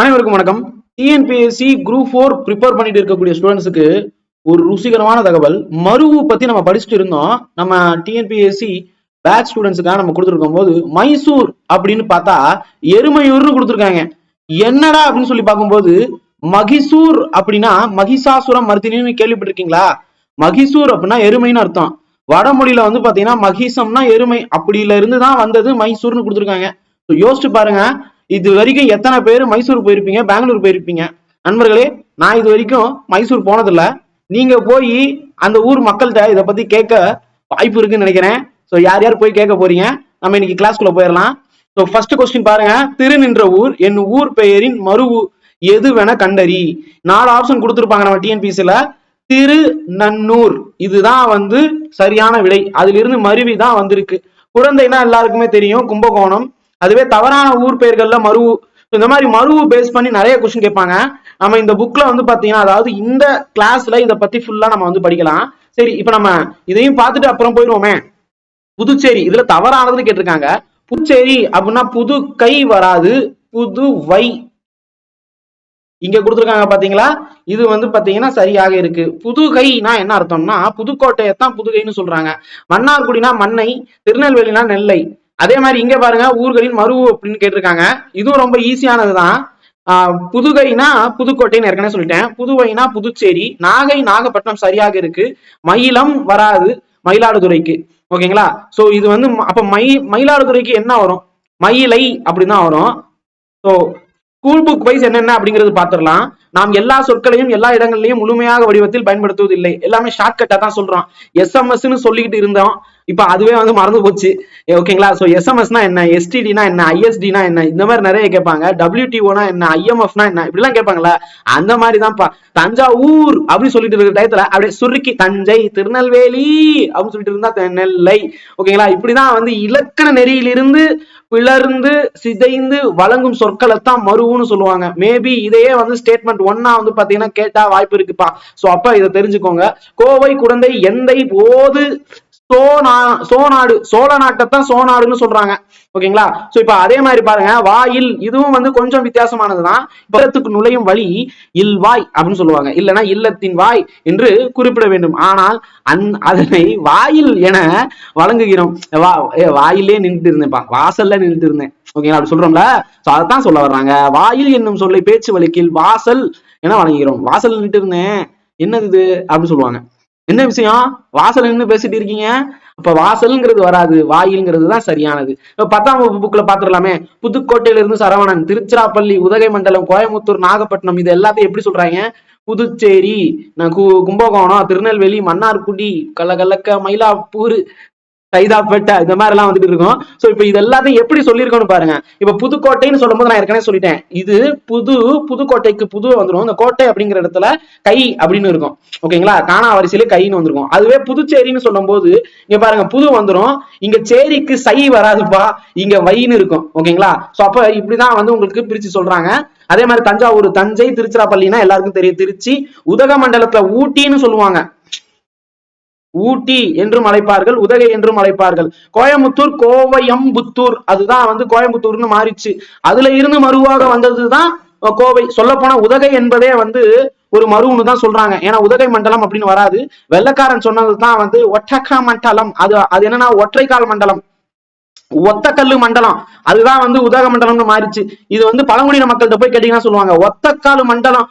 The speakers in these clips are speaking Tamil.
அனைவருக்கும் வணக்கம். டிஎன்பிஎஸ்சி குரூப் ஃபோர் ப்ரிப்பேர் பண்ணிட்டு இருக்கக்கூடிய ஸ்டூடெண்ட்ஸுக்கு ஒரு ருசிகரமான தகவல். மருவு பத்தி நம்ம படிச்சுட்டு இருந்தோம். நம்ம டிஎன்பிஎஸ்சி பேக் ஸ்டூடெண்ட்ஸுக்காக நம்ம கொடுத்துருக்கும் போது மைசூர் அப்படின்னு பார்த்தா எருமையூர்னு கொடுத்துருக்காங்க. என்னடா அப்படின்னு சொல்லி பார்க்கும்போது மகிசூர் அப்படின்னா மகிஷாசுரம் மர்த்தினின்னு கேள்விப்பட்டிருக்கீங்களா? மகிசூர் அப்படின்னா எருமைன்னு அர்த்தம். வடமொழியில வந்து பாத்தீங்கன்னா மகிசம்னா எருமை. அப்படில இருந்து தான் வந்தது மைசூர்னு கொடுத்துருக்காங்க. யோசிச்சு பாருங்க. இது வரைக்கும் எத்தனை பேர் மைசூர் போயிருப்பீங்க பெங்களூர் போயிருப்பீங்க? நண்பர்களே நான் இது வரைக்கும் மைசூர் போனதில்ல. நீங்க போய் அந்த ஊர் மக்கள்கிட்ட இதை பத்தி கேட்க வாய்ப்பு இருக்குன்னு நினைக்கிறேன். ஸோ யார் யார் போய் கேட்க போறீங்க? நம்ம இன்னைக்கு கிளாஸ்க்குள்ள போயிடலாம் ஸோ ஃபர்ஸ்ட் கொஸ்டின் பாருங்க. திரு நின்ற ஊர் என் ஊர் பெயரின் மறுவு எதுவென கண்டறி? நாலு ஆப்ஷன் கொடுத்துருப்பாங்க நம்ம டிஎன்பிசியில் திரு நன்னூர் இதுதான் வந்து சரியான விடை. அதிலிருந்து மருவி தான் வந்திருக்கு. குழந்தைனா எல்லாருக்குமே தெரியும். கும்பகோணம். அதுவே தவறான ஊர் பெயர்கள்ல மருவு இந்த மாதிரி மருவு பேஸ் பண்ணி நிறைய கொஸ்டின் கேட்பாங்க. நம்ம இந்த புக்ல வந்து பாத்தீங்கன்னா அதாவது இந்த கிளாஸ்ல இதை பத்தி ஃபுல்லா நம்ம வந்து படிக்கலாம். சரி இப்ப நம்ம இதையும் பார்த்துட்டு அப்புறம் போயிடுவோமே. புதுச்சேரி இதுல தவறானதுன்னு கேட்டிருக்காங்க. புதுச்சேரி அப்படின்னா புது கை வராது புது வை. இங்க கொடுத்துருக்காங்க பாத்தீங்களா? இது வந்து பாத்தீங்கன்னா சரியாக இருக்கு. புதுகைனா என்ன அர்த்தம்னா புதுக்கோட்டையை தான் புதுகைன்னு சொல்றாங்க. மன்னார்குடினா மண்ணை திருநெல்வேலினா நெல்லை. அதே மாதிரி இங்க பாருங்க ஊர்களின் மருவு அப்படின்னு கேட்டிருக்காங்க. இதுவும் ரொம்ப ஈஸியானதுதான் ஆஹ் புதுகைனா புதுக்கோட்டைன்னு ஏற்கனவே சொல்லிட்டேன். புதுவைனா புதுச்சேரி நாகை நாகப்பட்டினம் சரியாக இருக்கு. மயிலம் வராது மயிலாடுதுறைக்கு. ஓகேங்களா? சோ இது வந்து அப்ப மயி மயிலாடுதுறைக்கு என்ன வரும்? மயிலை அப்படின்னு தான் வரும். ஸோ ஸ்கூல் புக் வைஸ் என்னென்ன அப்படிங்கிறது பார்த்துடலாம். நாம் எல்லா சொற்களையும் எல்லா இடங்கள்லையும் முழுமையாக வடிவத்தில் பயன்படுத்துவதில்லை. எல்லாமே ஷார்ட்கட்டா தான் சொல்றோம். எஸ்எம்எஸ்ன்னு சொல்லிக்கிட்டு இருந்தோம். இப்ப அதுவே வந்து மறந்து போச்சு. ஓகேங்களா ஸோ எஸ்எம்எஸ்னா என்ன? எஸ்டிடினா என்ன? ஐஎஸ்டினா என்ன? இந்த மாதிரி நிறைய கேட்பாங்க. டபிள்யூடிஓனா என்ன? ஐஎம்எஃப்னா என்ன? இப்படிலாம் கேட்பாங்களா அந்த மாதிரி தான்ப்பா தஞ்சாவூர் அப்படின்னு சொல்லிட்டு இருக்கிற டயத்துல அப்படியே சுருக்கி தஞ்சை திருநெல்வேலி அப்படின்னு சொல்லிட்டு இருந்தா நெல்லை ஓகேங்களா இப்படிதான் வந்து இலக்கண நெறியிலிருந்து பிளர்ந்து சிதைந்து வழங்கும் சொற்களைத்தான் மருவுன்னு சொல்லுவாங்க. மேபி இதையே வந்து ஸ்டேட்மெண்ட் ஒன்னா வந்து பாத்தீங்கன்னா கேட்டா வாய்ப்பு இருக்குப்பா. சோ அப்ப இதை தெரிஞ்சுக்கோங்க. கோவை குடந்தை எந்தை போது சோனா சோநாடு சோழ நாட்டைத்தான் சோநாடுன்னு சொல்றாங்க. ஓகேங்களா? சோ இப்ப அதே மாதிரி பாருங்க வாயில் இதுவும் வந்து கொஞ்சம் வித்தியாசமானதுதான். இல்லத்துக்கு நுழையும் வழி இல்வாய் அப்படின்னு சொல்லுவாங்க. இல்லைன்னா இல்லத்தின் வாய் என்று குறிப்பிட வேண்டும். ஆனால் அந் அதனை வாயில் என வழங்குகிறோம். வா வாயிலே நின்றுட்டு இருந்தேன்ப்பா. வாசல்ல நின்றுட்டு இருந்தேன். ஓகேங்களா? அப்படி சொல்றோம்ல? சோ அதைத்தான் சொல்ல வர்றாங்க. வாயில் என்னும் சொல்லை பேச்சு வழக்கில் வாசல் என வழங்குகிறோம். வாசல் நின்றுட்டு இருந்தேன். என்னது இது? அப்படின்னு சொல்லுவாங்க. என்ன விஷயம்? வாசல் நின்று பேசிட்டு இருக்கீங்க? அப்ப வாசல்ங்கிறது வராது. வாயில்ங்கிறது தான் சரியானது. இப்ப பத்தாம் வகுப்பு புக்ல பாத்துடலாமே. புதுக்கோட்டையிலிருந்து சரவணன் திருச்சிராப்பள்ளி உதகை மண்டலம் கோயம்புத்தூர் நாகப்பட்டினம் இது எல்லாத்தையும் எப்படி சொல்றாங்க? புதுச்சேரி கு- கும்பகோணம் திருநெல்வேலி மன்னார்குடி கலகலக்க மயிலாப்பூர் சைதாப்பேட்டை இந்த மாதிரி எல்லாம் வந்துட்டு இருக்கும். சோ இப்ப இது எல்லாத்தையும் எப்படி சொல்லியிருக்கோம்னு பாருங்க. இப்ப புதுக்கோட்டைன்னு சொல்லும்போது நான் ஏற்கனவே சொல்லிட்டேன். இது புது புதுக்கோட்டைக்கு புது வந்துரும். இந்த கோட்டை அப்படிங்கிற இடத்துல கை அப்படின்னு இருக்கும். ஓகேங்களா காணா வரிசையில கைன்னு வந்திருக்கும். அதுவே புதுச்சேரின்னு சொல்லும்போது இங்க பாருங்க புது வந்துரும். இங்க சேரிக்கு சை வராதுப்பா. இங்க வைன்னு இருக்கும். ஓகேங்களா சோ அப்ப இப்படிதான் வந்து உங்களுக்கு பிரிச்சு சொல்றாங்க. அதே மாதிரி தஞ்சாவூர் தஞ்சை திருச்சிராப்பள்ளினா எல்லாருக்கும் தெரியும். திருச்சி உதகமண்டலத்துல ஊட்டின்னு சொல்லுவாங்க. ஊட்டி என்றும் அழைப்பார்கள் உதகை என்றும் அழைப்பார்கள். கோயம்புத்தூர் கோவையம்புத்தூர் அதுதான் வந்து கோயம்புத்தூர்னு மாறிச்சு. அதுல இருந்து மருவாக வந்ததுதான் கோவை. சொல்ல போனா உதகை என்பதே வந்து ஒரு மருவுன்னு தான் சொல்றாங்க. ஏன்னா உதகை மண்டலம் அப்படின்னு வராது. வெள்ளக்காரன் சொன்னதுதான் வந்து ஒட்டக்கா மண்டலம். அது அது என்னன்னா ஒற்றைக்கால் மண்டலம். ஒத்தக்கல்லு மண்டலம். அதுதான் வந்து உதக மண்டலம்னு மாறிச்சு. இது வந்து பழங்குடியின மக்கள்கிட்ட போய் கேட்டீங்கன்னா சொல்லுவாங்க ஒத்தக்கால் மண்டலம்.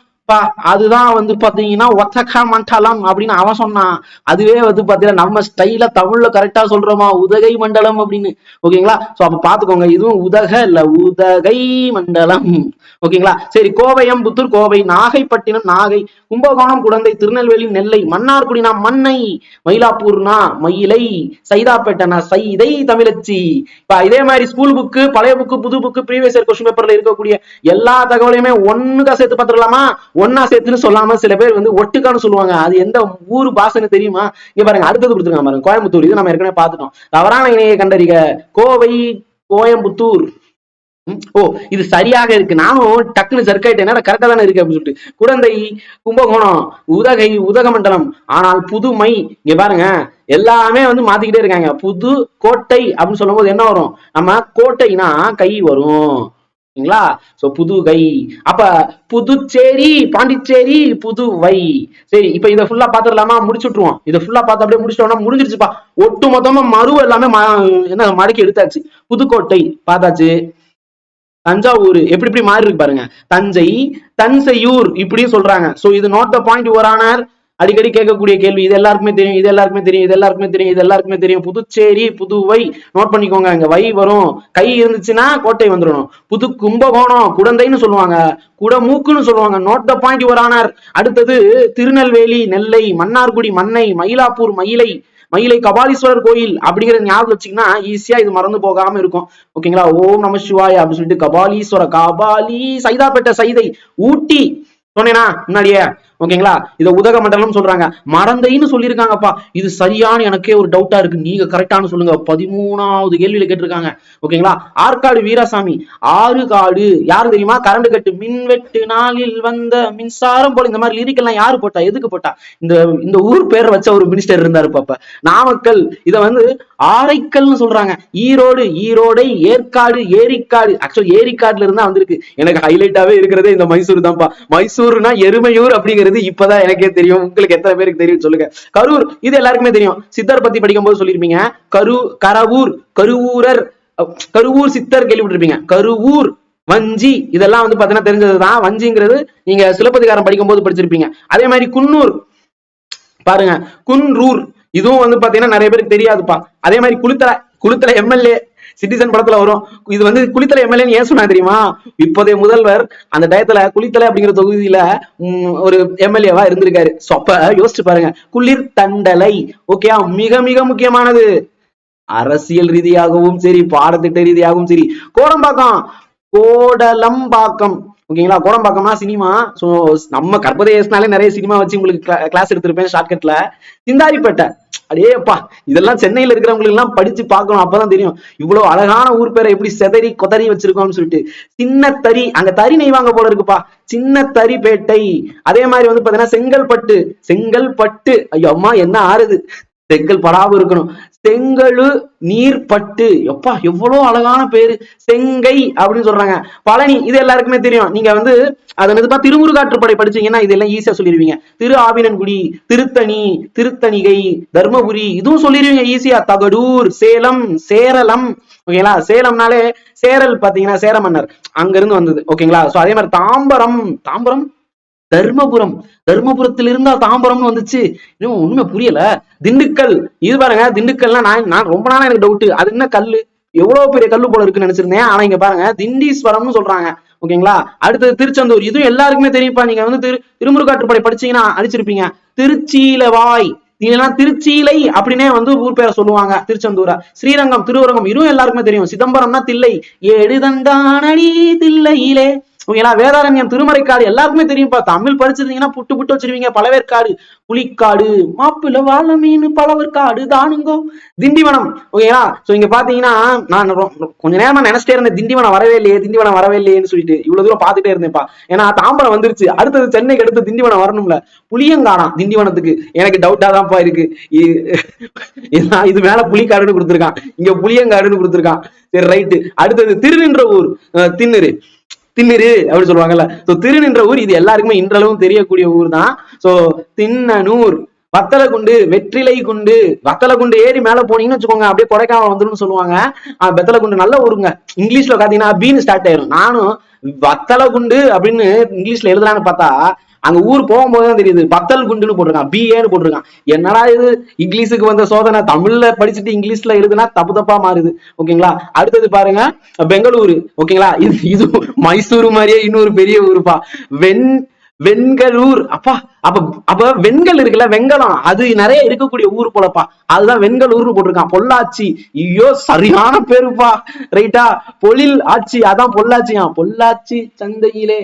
அதுதான் வந்து பாத்தீங்கன்னா ஒத்தக்கா மண்டலம் அப்படின்னு அவன் சொன்னான். அதுவே வந்து பாத்தீங்கன்னா நம்ம ஸ்டைல தமிழ்ல கரெக்டா சொல்றோமா? உதகை மண்டலம் அப்படின்னு. ஓகேங்களா? சோ அப்ப பாத்துக்கோங்க இதுவும் உதக இல்ல உதகை மண்டலம். ஓகேங்களா? சரி கோவையம் புத்தூர் கோவை நாகைப்பட்டினம் நாகை கும்பகோணம் குடந்தை திருநெல்வேலி நெல்லை மன்னார்குடினா மண்ணை மயிலாப்பூர்னா மயிலை சைதாப்பேட்டனா சைதை தமிழச்சி. இப்ப இதே மாதிரி ஸ்கூல் புக்கு பழைய புக்கு புது புக்கு ப்ரீவியஸ் இயர் கொஸ்டின் பேப்பர்ல இருக்கக்கூடிய எல்லா தகவலையுமே ஒண்ணுக்கா சேர்த்து பார்த்துடலாமா ஒன்னா சேர்த்துன்னு சொல்லாம சில பேர் வந்து ஒட்டுக்கான்னு சொல்லுவாங்க. அது எந்த ஊர் பாஷைன்னு தெரியுமா? இங்க பாருங்க அடுத்தது கொடுத்துருக்காங்க பாருங்க. கோயம்புத்தூர் இது நம்ம ஏற்கனவே பார்த்துட்டோம். தவறான இணையை கண்டறிக. கோவை கோயம்புத்தூர். ஓ இது சரியாக இருக்கு. நானும் டக்குன்னு சர்க்காயிட்டேன் என்ன கரெக்டா தானே இருக்கு அப்படின்னு சொல்லிட்டு. குடந்தை கும்பகோணம் உதகை உதகமண்டலம். ஆனால் புதுமை இங்க பாருங்க எல்லாமே வந்து மாத்திக்கிட்டே இருக்காங்க. புது கோட்டை அப்படின்னு சொல்லும் போது என்ன வரும்? நம்ம கோட்டைனா கை வரும். சரிங்களா? சோ புதுகை. அப்ப புதுச்சேரி பாண்டிச்சேரி புதுவை. சரி இப்ப இதை ஃபுல்லா பாத்துடலாமா முடிச்சுட்டுருவோம். இதை ஃபுல்லா பார்த்து அப்படியே முடிச்சிட்டோம்னா முடிஞ்சிருச்சுப்பா. ஒட்டு மொத்தமா மறு எல்லாமே ம- என்ன மடக்கி எடுத்தாச்சு. புதுக்கோட்டை பார்த்தாச்சு. தஞ்சாவூர் எப்படி இப்படி மாறி இருக்கு பாருங்க. தஞ்சை தஞ்சையூர் இப்படியும் சொல்றாங்க. சோ இது நோட் த பாயிண்ட் யுவர் அடிக்கடி கேட்கக்கூடிய கேள்வி இது எல்லாருக்குமே தெரியும் இது எல்லாருக்குமே தெரியும் இது எல்லாருக்குமே தெரியும் இது எல்லாருக்குமே தெரியும். புதுச்சேரி புதுவை நோட் பண்ணிக்கோங்க இங்க வை வரும். கை இருந்துச்சுன்னா கோட்டை வந்துடணும். புது கும்பகோணம் குடந்தைன்னு சொல்லுவாங்க. குடமூக்குன்னு சொல்லுவாங்க. நோட் த பாயிண்ட் வரானார் அடுத்தது திருநெல்வேலி நெல்லை மன்னார்குடி மன்னை மயிலாப்பூர் மயிலை மயிலை கபாலீஸ்வரர் கோயில் அப்படிங்கிற ஞாபகம் வச்சீங்கன்னா ஈஸியா இது மறந்து போகாம இருக்கும். ஓகேங்களா ஓம் நம சிவாய் அப்படின்னு சொல்லிட்டு கபாலீஸ்வர கபாலி சைதாப்பேட்டை சைதை ஊட்டி. சொன்னேனா? முன்னாடியே. ஓகேங்களா? இத உதகமண்டலம் சொல்றாங்க. மறந்தைன்னு சொல்லியிருக்காங்கப்பா. இது சரியான எனக்கே ஒரு டவுட்டா இருக்கு. நீங்க கரெக்டானு சொல்லுங்க. பதிமூணாவது கேள்வியில கேட்டிருக்காங்க. ஓகேங்களா? ஆற்காடு வீராசாமி. ஆறு காடு. யாரு தெரியுமா? Current cut. மின்வெட்டு நாளில் வந்த மின்சாரம் போல. இந்த மாதிரி லிரிக்கெல்லாம் யாரு போட்டா? எதுக்கு போட்டா? இந்த இந்த ஊர் பேர் வச்ச ஒரு மினிஸ்டர் இருந்தாரு பாப்ப நாமக்கல். இத வந்து ஆரைக்கல்னு சொல்றாங்க. ஈரோடு ஈரோடை ஏற்காடு ஏரிக்காடு. ஆக்சுவல் ஏரிக்காடுல இருந்தா வந்திருக்கு. எனக்கு ஹைலைட்டாவே இருக்கிறதே இந்த மைசூர் தான்ப்பா. மைசூர்னா எருமையூர் அப்படிங்கிறது இப்பதான் எனக்கே தெரியும். உங்களுக்கு எத்தனை பேருக்கு தெரியும் சொல்லுங்க. கரூர் இது எல்லாருக்குமே தெரியும். சித்தர் பத்தி படிக்கும் போது சொல்லிருப்பீங்க கரு கரவூர் கருவூரர் கருவூர் சித்தர் கேள்விப்பட்டிருப்பீங்க. கருவூர் வஞ்சி இதெல்லாம் வந்து பாத்தீங்கன்னா தெரிஞ்சதுதான். வஞ்சிங்கிறது நீங்க சிலப்பதிகாரம் படிக்கும்போது படிச்சிருப்பீங்க. அதே மாதிரி குன்னூர் பாருங்க. குன்றூர் இதுவும் வந்து பாத்தீங்கன்னா நிறைய பேருக்கு தெரியாதுப்பா. அதே மாதிரி குளித்தலை குளித்தலை எம்எல்ஏ சிட்டிசன் படத்துல வரும். இது வந்து குளித்தலை எம்எல்ஏன்னு ஏன் சொன்னா தெரியுமா? இப்போதைய முதல்வர் அந்த டயத்துல குளித்தலை அப்படிங்கிற தொகுதியில உம், ஒரு எம்எல்ஏவா இருந்திருக்காரு. சொப்ப அப்ப யோசிச்சு பாருங்க. குளிர் தண்டலை ஓகே மிக மிக முக்கியமானது. அரசியல் ரீதியாகவும் சரி பாடத்திட்ட ரீதியாகவும் சரி. கோடம்பாக்கம். கோடலம்பாக்கம். ஓகேங்களா? கோடம்பாக்கம்னா சினிமா. ஸோ நம்ம கற்பதேசனாலே நிறைய சினிமா வச்சு உங்களுக்கு கிளாஸ் எடுத்திருப்பேன் ஷார்ட்கட்ல சிந்தாரிப்பேட்டை. அடேப்பா இதெல்லாம் சென்னையில இருக்கிறவங்களுக்கு எல்லாம் படிச்சு பார்க்கணும். அப்பதான் தெரியும். இவ்வளவு அழகான ஊர் பேரை எப்படி செதறி கொதறி வச்சிருக்கோம்னு சொல்லிட்டு. சின்ன தறி அங்க தறி நெய்வாங்க போல இருக்குப்பா. சின்ன தறிப்பேட்டை. அதே மாதிரி வந்து பாத்தீங்கன்னா செங்கல்பட்டு. செங்கல்பட்டு. ஐயோ அம்மா என்ன ஆறுது? செங்கல் படாம இருக்கணும். செங்கழு நீர்பட்டு எப்பா எவ்வளவு அழகான பேரு. செங்கை அப்படின்னு சொல்றாங்க. பழனி இது எல்லாருக்குமே தெரியும். நீங்க வந்து அது என்னதுப்பா திருமுருகாற்றுப்படை படிச்சீங்கன்னா இதெல்லாம் ஈஸியா சொல்லிடுவீங்க. திரு ஆவினன்குடி திருத்தணி திருத்தணிகை தர்மபுரி இதுவும் சொல்லிடுவீங்க ஈஸியா தகடூர் சேலம் சேரலம். ஓகேங்களா சேலம்னாலே சேரல் பாத்தீங்கன்னா சேர மன்னர் அங்க இருந்து வந்தது ஓகேங்களா சோ அதே மாதிரி தாம்பரம். தாம்பரம்? தர்மபுரம். தர்மபுரத்திலிருந்தா தாம்பரம்னு வந்துச்சு. இன்னும் உண்மை புரியல. திண்டுக்கல். இது பாருங்க திண்டுக்கல்னா நான் நான் ரொம்ப நாளா எனக்கு டவுட் அது என்ன கல்லு. எவ்வளவு பெரிய கல்லு போல இருக்குன்னு நினைச்சிருந்தேன். ஆனா இங்க பாருங்க திண்டீஸ்வரம்னு சொல்றாங்க. ஓகேங்களா? அடுத்தது திருச்செந்தூர். இதுவும் எல்லாருக்குமே தெரியும்ப்பா. நீங்க வந்து திரு திருமுருகாற்றுப்படை படிச்சீங்கன்னா அடிச்சிருப்பீங்க. திருச்சீலவாய் இல்லைன்னா திருச்சீலை அப்படின்னே வந்து ஊர் பேரை சொல்லுவாங்க திருச்செந்தூரா. ஸ்ரீரங்கம் திருவரங்கம் இதுவும் எல்லாருக்குமே தெரியும். சிதம்பரம்னா தில்லை. ஏடுதந்தானடி தில்லையிலே. ஓகேங்களா வேதாரண்யம் திருமறைக்காடு எல்லாருக்குமே தெரியும்ப்பா தமிழ் படிச்சிருந்தீங்கன்னா புட்டு புட்டு வச்சிருவீங்க. பழவேற்காடு புலிக்காடு மாப்பிள்ள வாழ மீன் பழவேற்காடு தானுங்கோ. திண்டிவனம். ஓகேங்களா சோ இங்க பாத்தீங்கன்னா நான் கொஞ்ச நேரமா நினைச்சிட்டே இருந்தேன். திண்டிவனம் வரவே இல்லையே திண்டிவனம் வரவே இல்லையேன்னு சொல்லிட்டு. இவ்வளவு தூரம் பாத்துட்டே இருந்தேன்ப்பா ஏன்னா தாம்பரம் வந்துருச்சு. அடுத்தது சென்னைக்கு அடுத்து திண்டிவனம் வரணும்ல. புளியங்காடாம் திண்டிவனத்துக்கு. எனக்கு டவுட்டா தான்ப்பா இருக்கு. இது மேல புலிக்காடுன்னு கொடுத்துருக்கான். இங்க புளியங்காடுன்னு கொடுத்துருக்கான். சரி ரைட்டு அடுத்தது திருநின்ற ஊர் அஹ், திண்ணுரு திண்ணிரு அப்படின்னு சொல்லுவாங்கல்ல. சோ திருநின்ற ஊர் இது எல்லாருக்குமே இன்றளவும் தெரியக்கூடிய ஊர் தான் சோ திண்ணனூர் வத்தலகுண்டு வெற்றிலை குண்டு வத்தலகுண்டு ஏறி மேல போனீங்கன்னு வச்சுக்கோங்க அப்படியே கொடைக்கானல் வந்துடும் சொல்லுவாங்க. ஆஹ் வெத்தலகுண்டு நல்ல ஊருங்க. இங்கிலீஷ்ல பாத்தீங்கன்னா பீன்னு ஸ்டார்ட் ஆயிரும். நானும் வத்தலகுண்டு அப்படின்னு இங்கிலீஷ்ல எழுதலான்னு பார்த்தா அங்க ஊர் போகும்போது தான் தெரியுது. பத்தல் குண்டுன்னு போட்டிருக்கான். பிஏன்னு போட்டிருக்கான். என்னடா இது? இங்கிலீஷுக்கு வந்த சோதனை. தமிழ்ல படிச்சுட்டு இங்கிலீஷ்ல எழுதுனா தப்பு தப்பா மாறுது. ஓகேங்களா? அடுத்தது பாருங்க. பெங்களூரு. ஓகேங்களா? இது இது மைசூரு மாதிரியே இன்னொரு பெரிய ஊருப்பா. வெண் வெண்கலூர். அப்பா அப்ப அப்ப வெண்கல் இருக்குல்ல? வெங்கலம். அது நிறைய இருக்கக்கூடிய ஊர் போலப்பா. அதுதான் வெண்கலூர்னு போட்டிருக்கான். பொள்ளாச்சி. ஐயோ சரியான பேருப்பா. ரைட்டா பொழில் ஆட்சி. அதான் பொள்ளாச்சியா பொள்ளாச்சி சந்தையிலே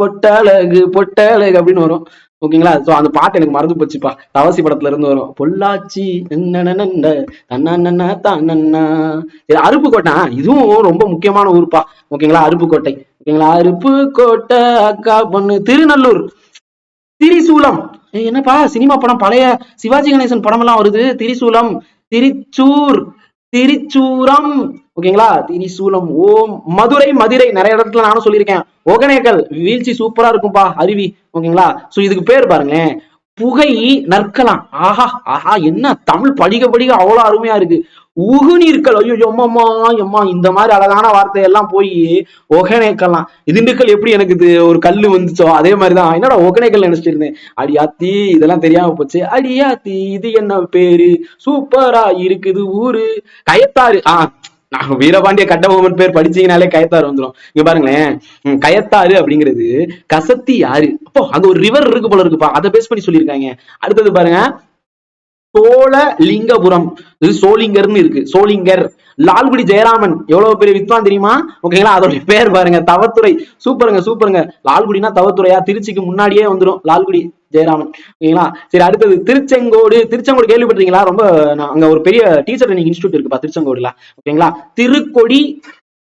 பொட்டழகு பொட்டழகு அப்படின்னு வரும். ஓகேங்களா? ஸோ அந்த பாட்டு எனக்கு மறந்து போச்சுப்பா. தவசி படத்துல இருந்து வரும். பொள்ளாச்சி நன்னனனன்ன, தன்னன்னன்னா அருப்புக்கோட்டை இதுவும் ரொம்ப முக்கியமான ஊர்ப்பா. ஓகேங்களா? அருப்புக்கோட்டை ஓகேங்களா? அருப்புக்கோட்டை அக்கா பொண்ணு திருநல்லூர். திரிசூலம். என்னப்பா? சினிமா படம் பழைய சிவாஜி கணேசன் படம் எல்லாம் வருது. திரிசூலம் திருச்சூர் திருச்சூரம். ஓகேங்களா? திரிசூலம் ஓம் மதுரை மதுரை நிறைய இடத்துல நானும் சொல்லியிருக்கேன். ஒகனேக்கல் வீழ்ச்சி சூப்பரா இருக்கும்பா அருவி. ஓகேங்களா? சோ இதுக்கு பேர் பாருங்களேன். புகை நற்கலாம். ஆஹா ஆஹா என்ன தமிழ் படிக்க படிக்க அவ்வளவு அருமையா இருக்கு. உகுநீர்கள் ஐயோ எம்மம்மா எம்மா இந்த மாதிரி அழகான வார்த்தையெல்லாம் போய் ஒகனேக்கலாம் திண்டுக்கல் எப்படி எனக்கு இது ஒரு கல்லு வந்துச்சோ அதே மாதிரிதான். என்னடா ஒகேனக்கல் நினைச்சிருந்தேன். இருந்தேன் அடியாத்தி இதெல்லாம் தெரியாம போச்சு. அடியாத்தி இது என்ன பேரு? சூப்பரா இருக்குது ஊரு. கயத்தாறு ஆஹ் நான் வீரபாண்டிய கட்டபொம்மன் பேர் படிச்சீங்கனாலே கயத்தாறு வந்துரும். இங்க பாருங்களேன். கயத்தாறு அப்படிங்கிறது கசத்தி ஆறு அப்போ அங்க ஒரு ரிவர் இருக்கு போல இருக்குப்பா. அதை பேஸ் பண்ணி சொல்லியிருக்காங்க. அடுத்தது பாருங்க. சோழலிங்கபுரம். இது சோளிங்கர்னு இருக்கு. சோளிங்கர் லால்குடி ஜெயராமன். எவ்வளவு பெரிய வித்வான் தெரியுமா? ஓகேங்களா? அதோட பேர் பாருங்க. தவத்துறை. சூப்பருங்க சூப்பருங்க. லால்குடினா தவத்துறையா? திருச்சிக்கு முன்னாடியே வந்துரும். லால்குடி. ஜெயராமன். ஓகேங்களா? சரி அடுத்தது திருச்செங்கோடு திருச்செங்கோடு கேள்விப்பட்டீங்களா ரொம்ப அங்க ஒரு பெரிய டீச்சர் ட்ரைனிங் இன்ஸ்டியூட் இருக்குப்பா திருச்செங்கோடுல. ஓகேங்களா? திருக்கொடி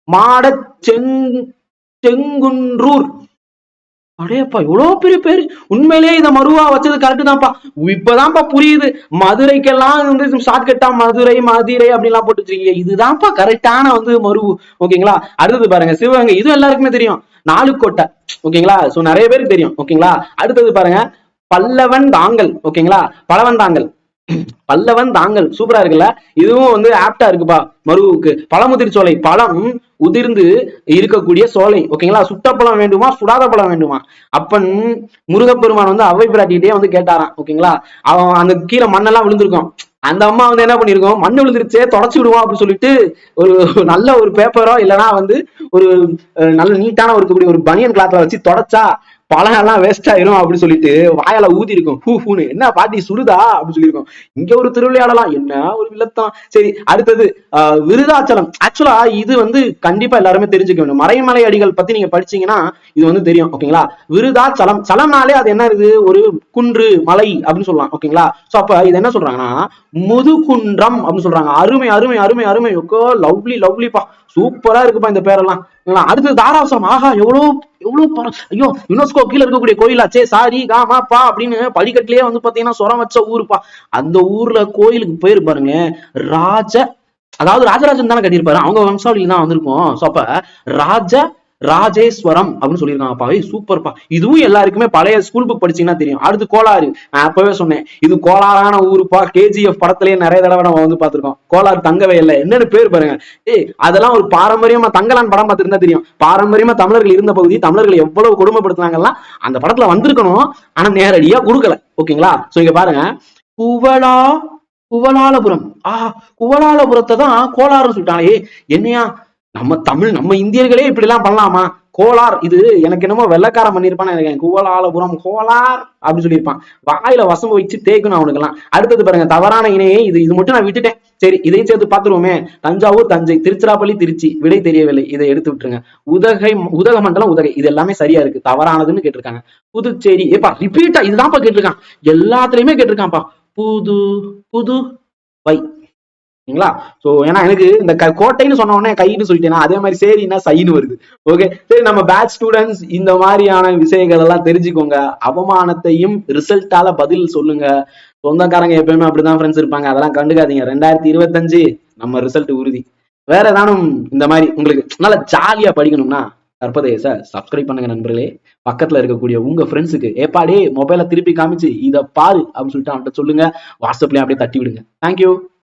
மாட செங் செங்குன்றூர். அடையப்பா இவ்வளவு பெரிய பேரு. உண்மையிலேயே இத மருவா வச்சது கரெக்ட் தான்ப்பா. இப்பதான்ப்பா புரியுது. மதுரைக்கெல்லாம் வந்து ஷார்ட்கட்டா மதுரை மதுரை அப்படிலாம் போட்டு வச்சிருக்கீங்க. இதுதான்ப்பா கரெக்டான வந்து மருவு. ஓகேங்களா? அடுத்தது பாருங்க சிவகங்கை. இது எல்லாருக்குமே தெரியும். நாலுக்கோட்டை. ஓகேங்களா? சோ நிறைய பேருக்கு தெரியும். ஓகேங்களா? அடுத்தது பாருங்க பல்லவன் தாங்கள் ஓகேங்களா பலவன் தாங்கள் பல்லவன் தாங்கல் சூப்பரா இருக்குல்ல? இதுவும் வந்து ஆப்டா இருக்குப்பா மருவுக்கு. பழமுதிர் சோலை பழம் உதிர்ந்து இருக்கக்கூடிய சோலை ஓகேங்களா சுட்ட பழம் வேண்டுமா சுடாத பழம் வேண்டுமா? அப்பன் முருகப்பெருமான் வந்து அவை பிராட்டிகிட்டே வந்து கேட்டாராம் ஓகேங்களா அவன் அந்த கீழே மண்ணெல்லாம் விழுந்திருக்கும். அந்த அம்மா வந்து என்ன பண்ணிருக்கோம்? மண் விழுந்துருச்சே தொடச்சு விடுவோம் அப்படின்னு சொல்லிட்டு ஒரு நல்ல ஒரு பேப்பரோ இல்லைன்னா வந்து ஒரு நல்ல நீட்டான ஒரு இருக்கக்கூடிய ஒரு பனியன் கிளாத்ல வச்சு தொடச்சா பழம் எல்லாம் வேஸ்ட் ஆயிரும் அப்படின்னு சொல்லிட்டு வாயால ஊதி இருக்கும் ஹூ ஹூனு என்ன பாட்டி சுடுதா அப்படின்னு சொல்லியிருக்கோம். இங்க ஒரு திருவிளையாடலாம். என்ன ஒரு வில்லத்தான். சரி அடுத்தது ஆஹ், விருதாச்சலம். ஆக்சுவலா இது வந்து கண்டிப்பா எல்லாருமே தெரிஞ்சுக்க வேண்டும். மறைமலை அடிகள் பத்தி நீங்க படிச்சீங்கன்னா இது வந்து தெரியும். ஓகேங்களா விருதாச்சலம். சலம்னாலே அது என்ன இது? ஒரு குன்று மலை அப்படின்னு சொல்லலாம். ஓகேங்களா சோ அப்ப இது என்ன சொல்றாங்கன்னா முதுகுன்றம் அப்படின்னு சொல்றாங்க. அருமை அருமை அருமை அருமை. ஓகோ லவ்லி லவ்லிப்பா. சூப்பரா இருக்குப்பா இந்த பேரெல்லாம். அடுத்தது தாராசுரம் ஆகா எவ்வளவு எவ்வளவு ஐயோ யுனெஸ்கோ கீழ இருக்கக்கூடிய கோயிலாச்சே சாரி காமா பா அப்படின்னு படிக்கட்டிலேயே வந்து பாத்தீங்கன்னா சுரம் வச்ச ஊருப்பா. அந்த ஊர்ல கோயிலுக்கு போயிரு பாருங்க ராஜ அதாவது ராஜராஜன் தானே கட்டியிருப்பாரு. அவங்க வம்சாவளியில் தான் வந்திருக்கும் ஸோ அப்ப ராஜ ராஜேஸ்வரம் அப்படின்னு சொல்லியிருக்காங்கப்பா ஏய் சூப்பர்ப்பா இதுவும் எல்லாருக்குமே பழைய ஸ்கூல் புக் படிச்சீங்கன்னா தெரியும். அடுத்து கோலாறு நான் அப்பவே சொன்னேன். இது கோலாறான ஊருப்பா. கேஜிஎஃப் படத்திலேயே நிறைய தடவை நம்ம வந்து பார்த்திருக்கோம். கோலாறு தங்கவே இல்லை. என்னன்னு பேர் பாருங்க. ஏய் அதெல்லாம் ஒரு பாரம்பரியமா தங்கலான் படம் பார்த்துருந்தா தெரியும். பாரம்பரியமா தமிழர்கள் இருந்த பகுதி தமிழர்கள் எவ்வளவு கொடுமைப்படுத்தினாங்கலாம் அந்த படத்துல வந்திருக்கணும். ஆனா நேரடியா கொடுக்கல. ஓகேங்களா? சோ இங்க பாருங்க. குவளா குவலாலபுரம் ஆஹ் குவலாலபுரத்தை தான் கோலாறுன்னு ஏய் என்னையா? நம்ம தமிழ் நம்ம இந்தியர்களே இப்படி எல்லாம் பண்ணலாமா? கோலார் இது எனக்கு என்னமோ வெள்ளக்காரன் பண்ணிருப்பான்னு எனக்கு கோலாலபுரம் கோலார் அப்படின்னு சொல்லியிருப்பான். வாயில வசம் வச்சு தேய்க்கணும் அவனுக்கெல்லாம். அடுத்தது பாருங்க தவறான இணையை இது இது மட்டும் நான் விட்டுட்டேன். சரி இதையும் சேர்த்து பார்த்துருவோமே. தஞ்சாவூர் தஞ்சை திருச்சிராப்பள்ளி திருச்சி விடை தெரியவில்லை. இதை எடுத்து விட்டுருங்க. உதகை உதகமண்டலம் உதகை. இது எல்லாமே சரியா இருக்கு. தவறானதுன்னு கேட்டிருக்காங்க. புதுச்சேரி ஏப்பா ரிப்பீட்டா இதுதான்ப்பா கேட்டிருக்கான். எல்லாத்துலயுமே கேட்டிருக்கான்ப்பா. புது புது வை. சரிங்களா? சோ ஏன்னா எனக்கு இந்த க- கோட்டைன்னு சொன்ன உடனே கைன்னு சொல்லிட்டேன்னா அதே மாதிரி சரின்னா சைன்னு வருது. ஓகே சரி நம்ம பேட்ச் ஸ்டூடெண்ட்ஸ் இந்த மாதிரியான விஷயங்கள் எல்லாம் தெரிஞ்சுக்கோங்க. அவமானத்தையும் ரிசல்ட்டால பதில் சொல்லுங்க. சொந்தக்காரங்க எப்பயுமே அப்படிதான் ஃப்ரெண்ட்ஸ் இருப்பாங்க. அதெல்லாம் கண்டுக்காதீங்க. ரெண்டாயிரத்தி இருபத்தஞ்சு நம்ம ரிசல்ட் உறுதி. வேற ஏதானும் இந்த மாதிரி உங்களுக்கு நல்லா ஜாலியா படிக்கணும்னா கற்பதேச சப்ஸ்கிரைப் பண்ணுங்க நண்பர்களே. பக்கத்துல இருக்கக்கூடிய உங்க ஃப்ரெண்ட்ஸுக்கு ஏப்பாடே மொபைலை திருப்பி காமிச்சு இதை பாரு அப்படின்னு சொல்லிட்டு அவன்கிட்ட சொல்லுங்க. வாட்ஸ்அப்லயும் அப்படியே தட்டி விடுங்க தேங்க்யூ